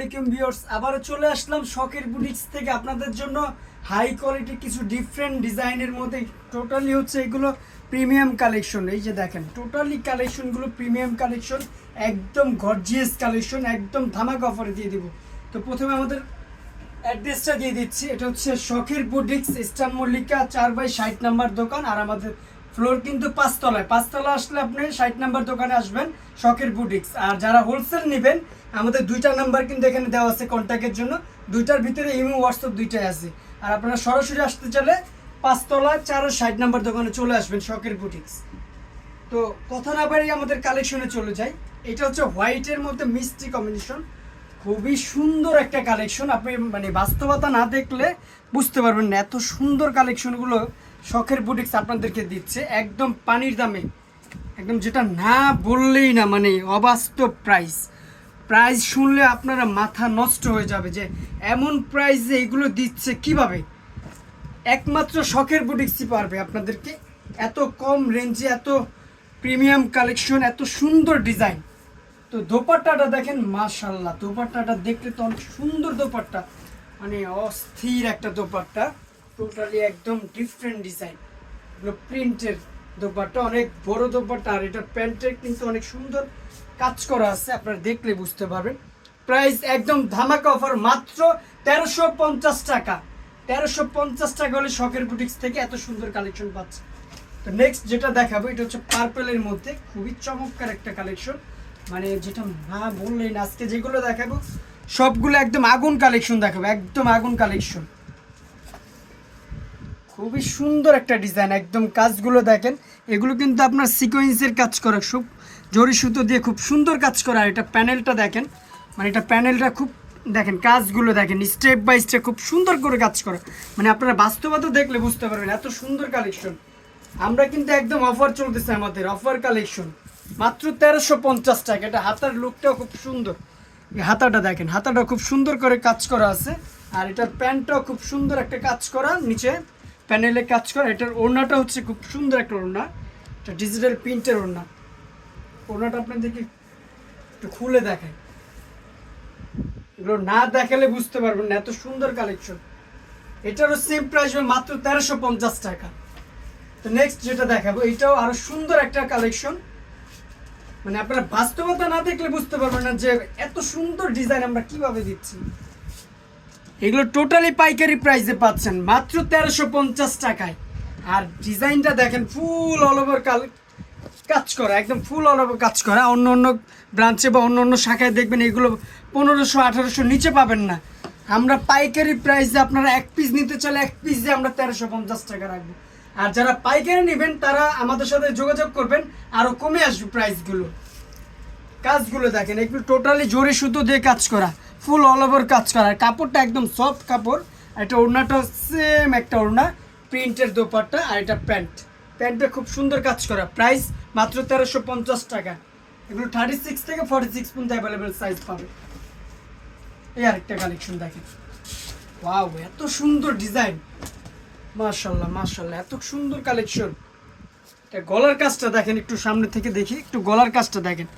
আলাইকুম ভিউয়ার্স, আবারও চলে আসলাম শখের বুটিক্স থেকে আপনাদের জন্য হাই কোয়ালিটি কিছু ডিফারেন্ট ডিজাইনের মধ্যে টোটালি হচ্ছে এগুলো প্রিমিয়াম কালেকশন এই যে দেখেন টোটালি কালেকশনগুলো প্রিমিয়াম কালেকশন একদম গর্জিয়াস কালেকশন একদম ধামাক অফারে দিয়ে দিব। তো প্রথমে আমাদের অ্যাড্রেসটা দিয়ে দিচ্ছি, এটা হচ্ছে শখের বুটিক্স ইস্টার্ন মল্লিকা, চার বাই ষাট নাম্বার দোকান, আর আমাদের ফ্লোর কিন্তু পাঁচতলায়। পাঁচতলা আসলে আপনি ষাট নাম্বার দোকানে আসবেন, শখের বুটিক্স আর যারা হোলসেল নেবেন, আমাদের দুইটা নাম্বার কিন্তু এখানে দেওয়া আছে কন্ট্যাক্টের জন্য। দুইটার ভিতরে ইমো হোয়াটসঅ্যাপ দুইটাই আছে। আর আপনারা সরাসরি আসতে চাইলে পাঁচতলা চার ও ষাট নাম্বার দোকানে চলে আসবেন, শখের বুটিক্স তো কথা না বাড়িয়ে আমাদের কালেকশনে চলে যাই। এটা হচ্ছে হোয়াইটের মধ্যে মিষ্টি কম্বিনেশন খুবই সুন্দর একটা কালেকশন আপনি মানে বাস্তবতা না দেখলে বুঝতে পারবেন না। এত সুন্দর কালেকশনগুলো শখের বুটিক্স আপনাদেরকে দিচ্ছে, একদম পানির দামে। একদম যেটা না বললেই না মানে অবাস্তব প্রাইস প্রাইস শুনলে আপনারা মাথা নষ্ট হয়ে যাবে যে, এমন প্রাইসে এগুলো দিচ্ছে কীভাবে? একমাত্র শখের বুটিক্সই পারবে আপনাদেরকে। এত কম রেঞ্জে এত প্রিমিয়াম কালেকশন এত সুন্দর ডিজাইন তো দোপাট্টাটা দেখেন মাশাল্লাহ দোপাট্টাটা দেখলে তো অনেক সুন্দর দোপাট্টা। মানে অস্থির একটা দোপাট্টা। টোটালি একদম ডিফারেন্ট ডিজাইন এগুলো প্রিন্টের দোপাট্টা, অনেক বড় দোপাট্টা, আর এটা প্যান্টের কিন্তু অনেক সুন্দর কাজ করা আছে, আপনারা দেখলে বুঝতে পারবেন। প্রাইস একদম ধামাকা অফার, মাত্র তেরোশো পঞ্চাশ টাকা। তেরোশো পঞ্চাশ টাকা হলে শখের বুটিক্স থেকে এত সুন্দর কালেকশন পাচ্ছে তো নেক্সট যেটা দেখাবো, এটা হচ্ছে পার্পেলের মধ্যে, খুবই চমৎকার একটা কালেকশন মানে যেটা না বললেন আজকে যেগুলো দেখাবো, সবগুলো একদম আগুন কালেকশন দেখাবো, একদম আগুন কালেকশন খুবই সুন্দর একটা ডিজাইন একদম কাজগুলো দেখেন। এগুলো কিন্তু আপনার সিকোয়েন্সের কাজ করা, খুব জরি সুতো দিয়ে খুব সুন্দর কাজ করা। আর এটা প্যানেলটা দেখেন মানে এটা প্যানেলটা খুব দেখেন, কাজগুলো দেখেন স্টেপ বাই স্টেপ খুব সুন্দর করে কাজ করা। মানে আপনারা বাস্তবতা দেখলে বুঝতে পারবেন, এত সুন্দর কালেকশন আমরা কিন্তু একদম অফার চলতেছে আমাদের অফার কালেকশন মাত্র তেরোশো পঞ্চাশ টাকা। এটা হাতার লুকটাও খুব সুন্দর। হাতাটা দেখেন, হাতাটা খুব সুন্দর করে কাজ করা আছে। আর এটার প্যান্টটাও খুব সুন্দর একটা কাজ করা, নিচে প্যানেলে কাজ করা, এটার ওড়নাটা হচ্ছে খুব সুন্দর একটা ওড়না। এটা ডিজিটাল প্রিন্টের ওড়না। ওড়নাটা আপনাদেরকে একটু খুলে দেখায় এগুলো না দেখালে বুঝতে পারবেন না, এত সুন্দর কালেকশন এটারও সেম প্রাইস হবে মাত্র তেরোশো পঞ্চাশ টাকা। তো নেক্সট যেটা দেখাবো, এটাও আরও সুন্দর একটা কালেকশন মানে আপনারা বাস্তবতা না দেখলে বুঝতে পারবেন না যে এত সুন্দর ডিজাইন আমরা কীভাবে দিচ্ছি। এগুলো টোটালি পাইকারি প্রাইসে পাচ্ছেন, মাত্র তেরোশো পঞ্চাশ টাকায়। আর ডিজাইনটা দেখেন ফুল অল ওভার কাল কাজ করা, একদম ফুল অল ওভার কাজ করা। অন্য অন্য ব্রাঞ্চে বা অন্য অন্য শাখায় দেখবেন এগুলো পনেরোশো, আঠারোশো নিচে পাবেন না। আমরা পাইকারি প্রাইসে আপনারা এক পিস নিতে চাইলে এক পিস দিয়ে আমরা তেরোশো পঞ্চাশ টাকা রাখব। আর যারা পাইকারি নেবেন, তারা আমাদের সাথে যোগাযোগ করবেন আরও কমে আসবে প্রাইসগুলো কাজগুলো দেখেন, একটু টোটালি জোরে সুতো দিয়ে কাজ করা। ফুল অল ওভার কাজ করা। কাপড়টা একদম সফট কাপড়, আর এটা ওড়নাটা সেম একটা ওড়না, প্রিন্টের দোপাট্টা আর এটা প্যান্ট। প্যান্টটা খুব সুন্দর কাজ করা। প্রাইস মাত্র তেরোশো পঞ্চাশ টাকা। এগুলো থার্টি সিক্স থেকে ফর্টি সিক্স পর্যন্ত অ্যাভেলেবেল সাইজ পাবে। এই আরেকটা কালেকশন দেখেন। ওয়াও এত সুন্দর ডিজাইন মাশাল্লাহ মাশাল্লাহ এত সুন্দর কালেকশন এটা গলার কাজটা দেখেন, একটু সামনে থেকে দেখি, একটু গলার কাজটা দেখেন।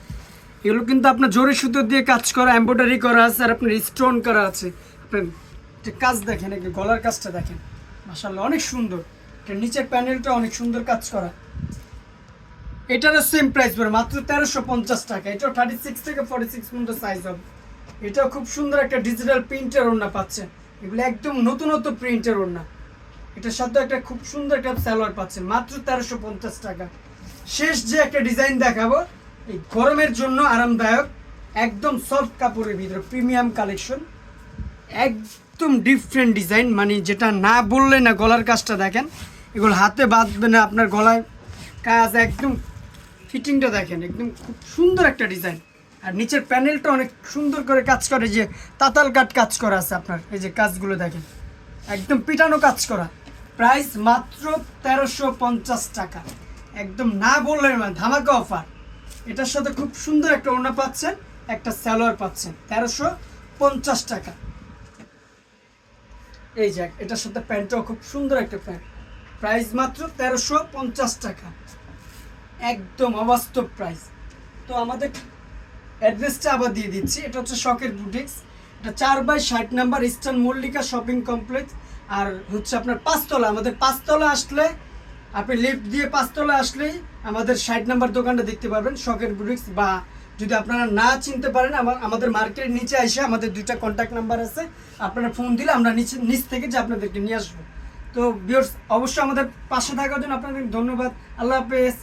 এগুলো কিন্তু আপনার জোরে সুতো দিয়ে কাজ করা এমব্রয়ডারি করা আছে আর আপনার স্টোন করা আছে। আপনার কাজ দেখেন একটু গলার কাজটা দেখেন মাশাল্লাহ অনেক সুন্দর। নিচের প্যানেলটা অনেক সুন্দর কাজ করা। এটারও সেম প্রাইস পড়ে, মাত্র তেরোশো পঞ্চাশ টাকা। এটাও থার্টি সিক্স থেকে ফর্টি সিক্স পর্যন্ত সাইজ হবে। এটাও খুব সুন্দর একটা ডিজিটাল প্রিন্টের ওড়না পাচ্ছেন। এগুলো একদম নতুনত্ব প্রিন্টের ওড়না। এটার সাথে একটা খুব সুন্দর একটা স্যালোয়ার পাচ্ছেন, মাত্র তেরোশো পঞ্চাশ টাকা। শেষ যে একটা ডিজাইন দেখাবো এই গরমের জন্য আরামদায়ক, একদম সফট কাপড়ের ভিতরে প্রিমিয়াম কালেকশন একদম ডিফারেন্ট ডিজাইন মানে যেটা না বললে না গলার কাজটা দেখেন, এগুলো হাতে বাঁধবে না আপনার গলায় কাজ, একদম ফিটিংটা দেখেন, একদম খুব সুন্দর একটা ডিজাইন আর নিচের প্যানেলটা অনেক সুন্দর করে কাজ করে যে তাতাল কাট কাজ করা আছে আপনার, এই যে কাজগুলো দেখেন, একদম পিটানো কাজ করা। প্রাইস মাত্র তেরোশো পঞ্চাশ টাকা। একদম না বললে না, ধামাকা অফার এটার সাথে খুব সুন্দর একটা ওড়না পাচ্ছেন, একটা স্যালোয়ার পাচ্ছেন, তেরোশো পঞ্চাশ টাকা। এই যে, এটার সাথে প্যান্টটাও খুব সুন্দর একটা প্যান্ট। প্রাইস মাত্র তেরোশো পঞ্চাশ টাকা। একদম অবাস্তব প্রাইস। তো আমাদের অ্যাড্রেসটা আবার দিয়ে দিচ্ছি, এটা হচ্ছে শখের বুটিক্স। এটা চার বাই ষাট number eastern Mallika shopping complex. আর হচ্ছে আপনার পাঁচতলা, আমাদের পাঁচতলা আসলে আপনি লিফট দিয়ে পাঁচতলা আসলেই আমাদের ষাট নাম্বার দোকানটা দেখতে পারবেন শকের ব্রিক্স বা যদি আপনারা না চিনতে পারেন, আমার, আমাদের মার্কেটের নিচে এসে আমাদের দুইটা কন্ট্যাক্ট নাম্বার আছে, আপনারা ফোন দিলে আমরা নিচে, নিচ থেকে যে আপনাদেরকে নিয়ে আসব। তো বিয়র্স অবশ্যই আমাদের পাশে থাকার জন্য আপনাদের ধন্যবাদ। আল্লাহ হাফেজ।